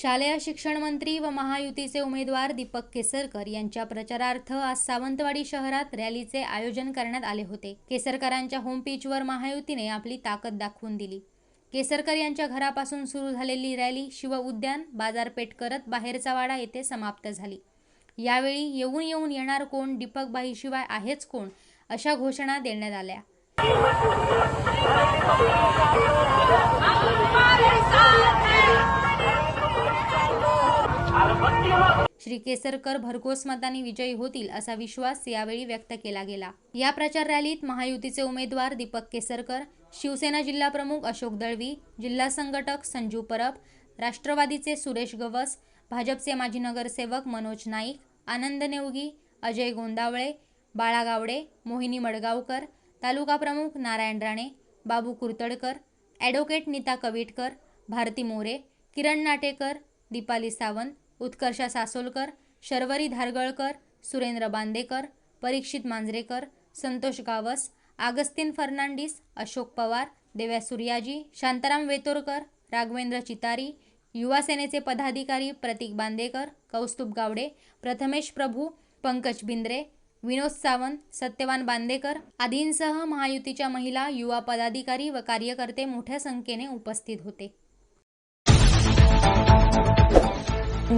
शालेय शिक्षण मंत्री व महायुतीचे उमेदवार दीपक केसरकर यांच्या प्रचारार्थ आज सावंतवाडी शहरात रॅलीचे आयोजन करण्यात आले होते. केसरकरांच्या होम पिचवर महायुतीने आपली ताकद दाखवून दिली. केसरकर यांच्या घरापासून सुरू झालेली रॅली शिव उद्यान बाजारपेठ करत बाहेरचा वाडा येथे समाप्त झाली. यावेळी येऊन येऊन येणार कोण दीपकबाईशिवाय आहेच कोण अशा घोषणा देण्यात आल्या. श्री केसरकर भरघोस मतांनी विजयी होतील असा विश्वास यावेळी व्यक्त केला गेला. या प्रचार रॅलीत महायुतीचे उमेदवार दीपक केसरकर शिवसेना जिल्हा प्रमुख अशोक दळवी जिल्हा संघटक संजू परब राष्ट्रवादीचे सुरेश गवस भाजपचे माजी नगरसेवक मनोज नाईक आनंद नेवगी अजय गोंदावळे बाळा गावडे मोहिनी मडगावकर तालुका प्रमुख नारायण राणे बाबू कुरतडकर ॲडव्होकेट नीता कविटकर भारती मोरे किरण नाटेकर दीपाली सावंत उत्कर्षा सासोलकर शर्वरी धारगळकर सुरेंद्र बांदेकर परीक्षित मांजरेकर संतोष गावस आगस्तीन फर्नांडिस अशोक पवार देव्या सूर्याजी शांताराम वेतोरकर राघवेंद्र चितारी युवा सेनेचे पदाधिकारी प्रतीक बांदेकर कौस्तुभ गावडे प्रथमेश प्रभू पंकज बिंद्रे विनोद सावंत सत्यवान बांदेकर आदींसह महायुतीच्या महिला युवा पदाधिकारी व कार्यकर्ते मोठ्या संख्येने उपस्थित होते.